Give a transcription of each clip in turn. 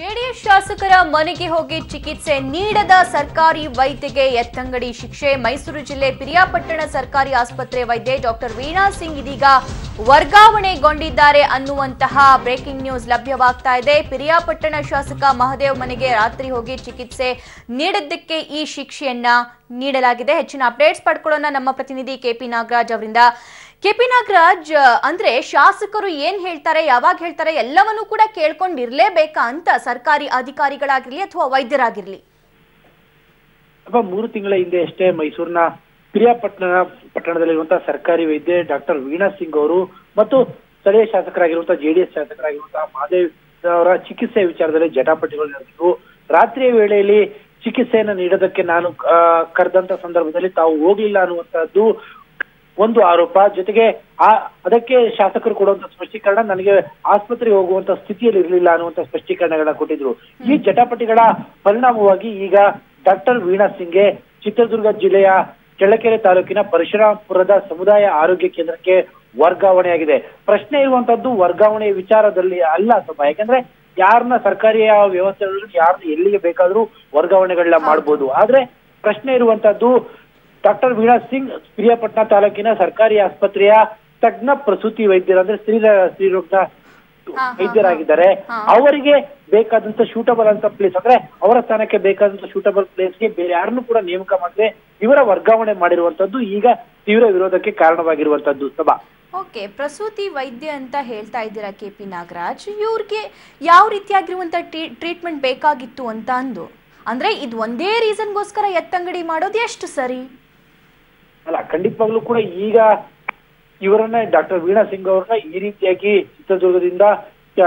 JDS ಶಾಸಕರ ಮನೆಗೆ ಹೋಗಿ ಚಿಕಿತ್ಸೆ ನೀಡದ ಸರ್ಕಾರಿ ವೈದ್ಯಗೆ ಎತ್ತಂಗಡಿ ಶಿಕ್ಷೆ. ಮೈಸೂರು ಜಿಲ್ಲೆ ಪಿರಿಯಾಪಟ್ಟಣ ಸರ್ಕಾರಿ ಆಸ್ಪತ್ರೆ ವೈದ್ಯೆ ಡಾಕ್ಟರ್ ವೀಣಾ ಸಿಂಗ್ ಇದೀಗ ವರ್ಗಾವಣೆಗೊಂಡಿದ್ದಾರೆ ಅನ್ನುವಂತಹ ಬ್ರೇಕಿಂಗ್ ನ್ಯೂಸ್ ಲಭ್ಯವಾಗ್ತಾ ಇದೆ. ಪಿರಿಯಾಪಟ್ಟಣ ಶಾಸಕ ಮಹದೇವ್ ಮನೆಗೆ ರಾತ್ರಿ ಹೋಗಿ ಚಿಕಿತ್ಸೆ ನೀಡಿದ್ದಕ್ಕೆ ಈ ಶಿಕ್ಷೆಯನ್ನ ನೀಡಲಾಗಿದೆ. ಹೆಚ್ಚಿನ ಅಪ್ಡೇಟ್ಸ್ ಪಡ್ಕೊಳ್ಳೋಣ. ನಮ್ಮ ಪ್ರತಿನಿಧಿ ಕೆಪಿ ನಾಗರಾಜ್ ಅವರಿಂದ. ಕೆಪಿ ನಾಗರಾಜ್, ಅಂದ್ರೆ ಶಾಸಕರು ಏನ್ ಹೇಳ್ತಾರೆ, ಯಾವಾಗ ಹೇಳ್ತಾರೆ ಎಲ್ಲವನ್ನೂ ಕೂಡ ಕೇಳ್ಕೊಂಡಿರ್ಲೇಬೇಕಾ ಅಂತ ಸರ್ಕಾರಿ ಅಧಿಕಾರಿಗಳಾಗಿರ್ಲಿ ಅಥವಾ ವೈದ್ಯರಾಗಿರ್ಲಿ? ಮೂರು ತಿಂಗಳ ಹಿಂದೆ ಅಷ್ಟೇ ಮೈಸೂರಿನ ಪಿರಿಯಾಪಟ್ಟಣ ಪಟ್ಟಣದಲ್ಲಿರುವಂತಹ ಸರ್ಕಾರಿ ವೈದ್ಯೆ ಡಾಕ್ಟರ್ ವೀಣಾ ಸಿಂಗ್ ಅವರು ಮತ್ತು ಸ್ಥಳೀಯ ಶಾಸಕರಾಗಿರುವಂತಹ ಜೆಡಿಎಸ್ ಶಾಸಕರಾಗಿರುವಂತಹ ಮಹಾದೇವ್ ಅವರ ಚಿಕಿತ್ಸೆ ವಿಚಾರದಲ್ಲಿ ಜಟಾಪಟಿಗಳು ನಡೆದಿದ್ದು ರಾತ್ರಿಯ ವೇಳೆಯಲ್ಲಿ ಚಿಕಿತ್ಸೆಯನ್ನು ನೀಡೋದಕ್ಕೆ ನಾನು ಕರೆದಂತ ಸಂದರ್ಭದಲ್ಲಿ ತಾವು ಹೋಗ್ಲಿಲ್ಲ ಅನ್ನುವಂತಹದ್ದು ಒಂದು ಆರೋಪ. ಜೊತೆಗೆ ಆ ಅದಕ್ಕೆ ಶಾಸಕರು ಕೊಡುವಂತ ಸ್ಪಷ್ಟೀಕರಣ ನನಗೆ ಆಸ್ಪತ್ರೆಗೆ ಹೋಗುವಂತ ಸ್ಥಿತಿಯಲ್ಲಿ ಇರಲಿಲ್ಲ ಅನ್ನುವಂತ ಸ್ಪಷ್ಟೀಕರಣಗಳನ್ನ ಕೊಟ್ಟಿದ್ರು. ಈ ಜಟಾಪಟಿಗಳ ಪರಿಣಾಮವಾಗಿ ಈಗ ಡಾಕ್ಟರ್ ವೀಣಾ ಸಿಂಗ್ಗೆ ಚಿತ್ರದುರ್ಗ ಜಿಲ್ಲೆಯ ಚಳ್ಳಕೆರೆ ತಾಲೂಕಿನ ಪರಶುರಾಮಪುರದ ಸಮುದಾಯ ಆರೋಗ್ಯ ಕೇಂದ್ರಕ್ಕೆ ವರ್ಗಾವಣೆಯಾಗಿದೆ. ಪ್ರಶ್ನೆ ಇರುವಂತದ್ದು ವರ್ಗಾವಣೆ ವಿಚಾರದಲ್ಲಿ ಅಲ್ಲ ಸ್ವಲ್ಪ. ಯಾಕಂದ್ರೆ ಯಾರನ್ನ ಸರ್ಕಾರಿ ವ್ಯವಸ್ಥೆಗಳಲ್ಲಿ ಯಾರನ್ನ ಎಲ್ಲಿಗೆ ಬೇಕಾದ್ರೂ ವರ್ಗಾವಣೆಗಳನ್ನ ಮಾಡ್ಬೋದು. ಆದ್ರೆ ಪ್ರಶ್ನೆ ಇರುವಂತದ್ದು ಡಾಕ್ಟರ್ ವೀಣಾ ಸಿಂಗ್ ಪ್ರಿಯಪಟ್ಟಣ ತಾಲೂಕಿನ ಸರ್ಕಾರಿ ಆಸ್ಪತ್ರೆಯ ತಜ್ಞ ಪ್ರಸೂತಿ ವೈದ್ಯರು ಅಂದ್ರೆ ಸ್ತ್ರೀ ಸ್ತ್ರೀರೋಗ ವೈದ್ಯರಾಗಿದ್ದಾರೆ. ಅವರಿಗೆ ಬೇಕಾದಂತ ಶೂಟಬಲ್ ಅಂತ ಪ್ಲೇಸ್ ಅಂದ್ರೆ ಅವರ ಸ್ಥಾನಕ್ಕೆ ಬೇಕಾದಂತ ಶೂಟಬಲ್ ಪ್ಲೇಸ್ಗೆ ಬೇರೆ ಯಾರನ್ನು ಕೂಡ ನೇಮಕ ಮಾಡದೆ ಇವರ ವರ್ಗಾವಣೆ ಮಾಡಿರುವಂತದ್ದು ಈಗ ತೀವ್ರ ವಿರೋಧಕ್ಕೆ ಕಾರಣವಾಗಿರುವಂತದ್ದು ಸಭಾ. ಓಕೆ ಪ್ರಸೂತಿ ವೈದ್ಯ ಅಂತ ಹೇಳ್ತಾ ಇದ್ದೀರಾ ಕೆ ಪಿ ನಾಗರಾಜ್? ಇವ್ರಿಗೆ ಯಾವ ರೀತಿಯಾಗಿರುವಂತ ಟ್ರೀಟ್ಮೆಂಟ್ ಬೇಕಾಗಿತ್ತು ಅಂತ ಅಂದು? ಅಂದ್ರೆ ಇದು ಒಂದೇ ರೀಸನ್ಗೋಸ್ಕರ ಎತ್ತಂಗಡಿ ಮಾಡೋದು ಎಷ್ಟು ಸರಿ? ಅಲ್ಲ ಖಂಡಿತವಾಗ್ಲೂ ಕೂಡ ಈಗ ಇವರನ್ನ ಡಾಕ್ಟರ್ ವೀಣಾ ಸಿಂಗ್ ಅವ್ರನ್ನ ಈ ರೀತಿಯಾಗಿ ಚಿತ್ರದುರ್ಗದಿಂದ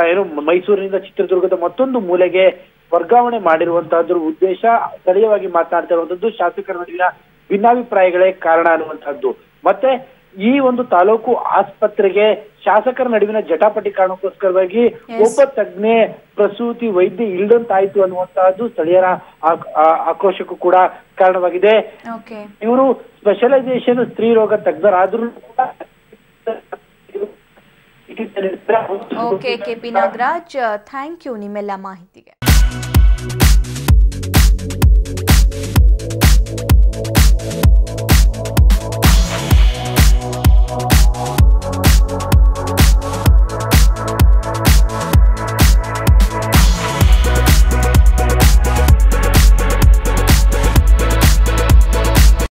ಏನು ಮೈಸೂರಿನಿಂದ ಚಿತ್ರದುರ್ಗದ ಮತ್ತೊಂದು ಮೂಲೆಗೆ ವರ್ಗಾವಣೆ ಮಾಡಿರುವಂತಹದ್ರ ಉದ್ದೇಶ ಸ್ಥಳೀಯವಾಗಿ ಮಾತನಾಡ್ತಾ ಇರುವಂತದ್ದು ಶಾಸಕರ ನಡುವಿನ ಭಿನ್ನಾಭಿಪ್ರಾಯಗಳೇ ಕಾರಣ ಅನ್ನುವಂಥದ್ದು ಮತ್ತೆ ಈ ಒಂದು ತಾಲೂಕು ಆಸ್ಪತ್ರೆಗೆ ಶಾಸಕರ ನಡುವಿನ ಜಟಾಪಟಿ ಕಾರಣಕ್ಕೋಸ್ಕರವಾಗಿ ಒಬ್ಬ ತಜ್ಞೆ ಪ್ರಸೂತಿ ವೈದ್ಯ ಇಲ್ದಂತಾಯ್ತು ಅನ್ನುವಂತಹದ್ದು ಸ್ಥಳೀಯರ ಆಕ್ರೋಶಕ್ಕೂ ಕೂಡ ಕಾರಣವಾಗಿದೆ. ಇವರು ಸ್ಪೆಷಲೈಸೇಷನ್ ಸ್ತ್ರೀ ರೋಗ ತಜ್ಞರಾದ್ರೂ ಕೂಡ okay KP Nagaraj thank you ನಿಮ್ಮೆಲ್ಲ ಮಾಹಿತಿಗೆ.